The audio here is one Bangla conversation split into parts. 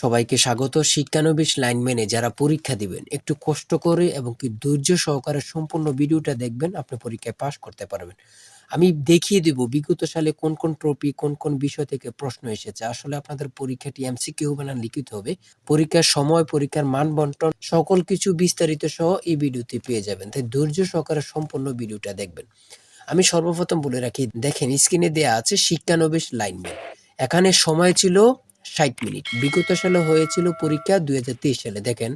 সবাইকে স্বাগত। শিক্ষানবিশ লাইনম্যানে যারা পরীক্ষা দিবেন, একটু কষ্ট করে এবং কি ধৈর্য সহকারে সম্পূর্ণ ভিডিওটা দেখবেন, আপনি পরীক্ষায় পাশ করতে পারবেন। আমি দেখিয়ে দিব বিগত সালে কোন কোন ট্রপি কোন কোন বিষয় থেকে প্রশ্ন এসেছে। আসলে আপনাদের পরীক্ষাটি এমসিকিউ হবে না, লিখিত হবে। পরীক্ষার সময়, পরীক্ষার মান বন্টন, সকল কিছু বিস্তারিত সহ এই ভিডিওতে পেয়ে যাবেন। তাই ধৈর্য সহকারে সম্পূর্ণ ভিডিওটা দেখবেন। আমি সর্বপ্রথম বলে রাখি, দেখেন, স্ক্রিনে দেয়া আছে শিক্ষানবিশ লাইনম্যান এখানে সময় ছিল ষাট মিনিট। বিগত সালে হয়েছিল পরীক্ষা দুই হাজার তেইশ সালে। দেখেন,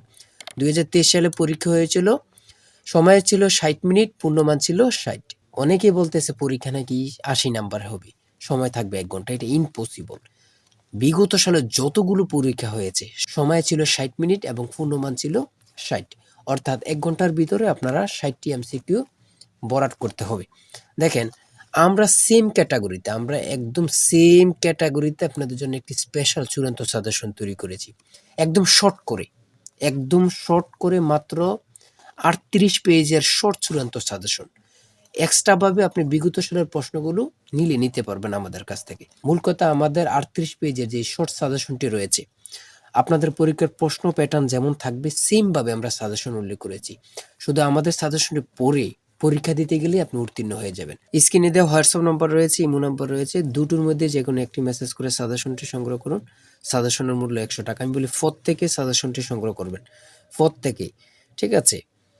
দুই হাজার তেইশ সালে পরীক্ষা হয়েছিল, সময় ছিল ষাট মিনিট, পূর্ণমান ছিল ষাট। অনেকে বলতেছে পরীক্ষা নাকি আশি নাম্বার হবে। সময় থাকবে এক ঘণ্টা, এটা ইম্পসিবল বিগত সালে যতগুলো পরীক্ষা হয়েছে, সময় ছিল ষাট মিনিট এবং পূর্ণমান ছিল ষাট। অর্থাৎ এক ঘণ্টার ভিতরে আপনারা ষাটটি এমসিকিউ বরাট করতে হবে। দেখেন আমরা সেম ক্যাটাগরিতে আমরা একদম সেম ক্যাটাগরিতে আপনাদের জন্য একটি স্পেশাল চূড়ান্ত সাজেশন তৈরি করেছি। একদম শর্ট করে, একদম শর্ট করে মাত্র আটত্রিশ পেজের শর্ট চূড়ান্ত সাজেশন এক্সট্রাভাবে আপনি বিগত সালের প্রশ্নগুলো নিলে নিতে পারবেন আমাদের কাছ থেকে। মূল কথা, আমাদের আটত্রিশ পেজের যে শর্ট সাজেশনটি রয়েছে, আপনাদের পরীক্ষার প্রশ্ন প্যাটার্ন যেমন থাকবে সেমভাবে আমরা সাজেশন উল্লেখ করেছি। শুধু আমাদের সাজেশনটি পড়ে পরীক্ষা দিতে গেলে আপনি উত্তীর্ণ হয়ে যাবেন। স্ক্রিনে দেওয়া হোয়াটসঅ্যাপ নম্বর রয়েছে, ইমো নম্বর রয়েছে। দুটোর মধ্যে যে কোনো একটি মেসেজ করে সাজেশনটি সংগ্রহ করুন। সাজেশনের মূল্য একশো টাকা। আমি বলি থেকে সাজেশনটি সংগ্রহ করবেন। থেকে ঠিক আছে?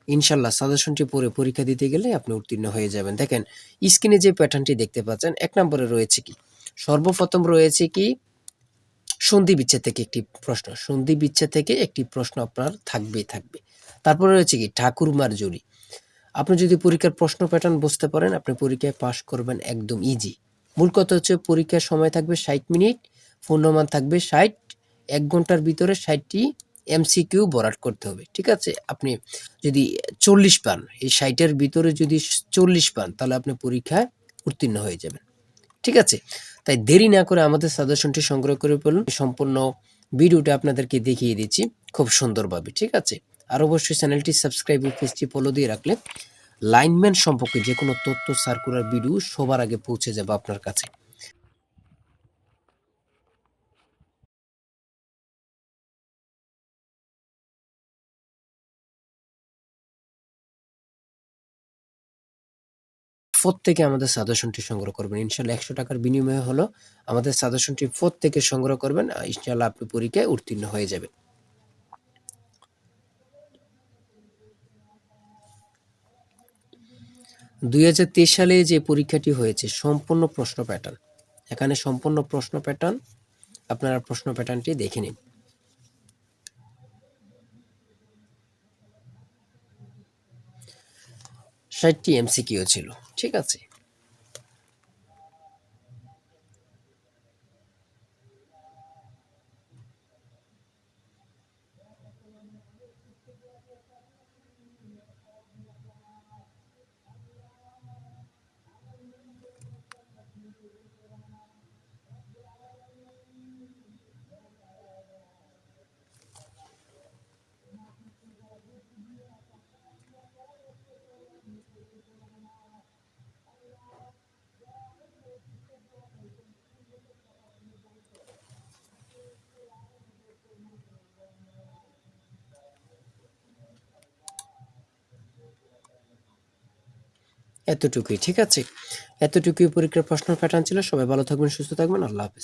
ইনশাল্লাহ সাজেশনটি পড়ে পরীক্ষা দিতে গেলে আপনি উত্তীর্ণ হয়ে যাবেন। দেখেন, স্ক্রিনে যে প্যাটার্নটি দেখতে পাচ্ছেন, এক নম্বরে রয়েছে কি? সর্বপ্রথম রয়েছে কি? সন্ধি বিচ্ছেদ থেকে একটি প্রশ্ন। সন্ধি বিচ্ছেদ থেকে একটি প্রশ্ন আপনার থাকবেই থাকবে। তারপরে রয়েছে কি? ঠাকুরমার জুড়ি। আপনি যদি পরীক্ষার প্রশ্ন প্যাটার্ন বুঝতে পারেন, আপনি পরীক্ষায় পাশ করবেন একদম ইজি মূল কথা হচ্ছে পরীক্ষার সময় থাকবে ষাট মিনিট পূর্ণমান থাকবে ষাট, এক ঘণ্টার ভিতরে ষাটটি এমসিকিউ বরাট করতে হবে, ঠিক আছে? আপনি যদি চল্লিশ পান, এই ষাটের ভিতরে যদি চল্লিশ পান, তাহলে আপনি পরীক্ষায় উত্তীর্ণ হয়ে যাবেন, ঠিক আছে? তাই দেরি না করে আমাদের সাজেশনটি সংগ্রহ করে ফেলুন। সম্পূর্ণ ভিডিওটা আপনাদেরকে দেখিয়ে দিচ্ছি খুব সুন্দরভাবে, ঠিক আছে? আর অবশ্যই চ্যানেলটি সাবস্ক্রাইব পেজটি ফলো দিয়ে রাখলে লাইনম্যান সম্পর্কে যে কোনো তথ্য সার্কুলার ভিডিও সবার আগে পৌঁছে যাবে আপনার কাছে। থেকে আমাদের সাজেশনটি সংগ্রহ করবেন। ইনশাল্লাহ একশো টাকার বিনিময়ে হলো আমাদের সাজেশনটি থেকে সংগ্রহ করবেন। ইনশাল্লাহ আপনি পরীক্ষায় উত্তীর্ণ হয়ে যাবেন। দুই হাজার তেইশ সালে যে পরীক্ষাটি হয়েছে, সম্পূর্ণ প্রশ্ন প্যাটার্ন এখানে সম্পূর্ণ প্রশ্ন প্যাটার্ন আপনারা প্রশ্ন প্যাটার্নটি দেখে নিন। ষাটটি এমসিকিউ ছিল, ঠিক আছে? এতটুকুই, ঠিক আছে? এতটুকুই পরীক্ষার প্রশ্ন প্যাটার্ন ছিল। সবাই ভালো থাকবেন, সুস্থ থাকবেন। আল্লাহ হাফিজ।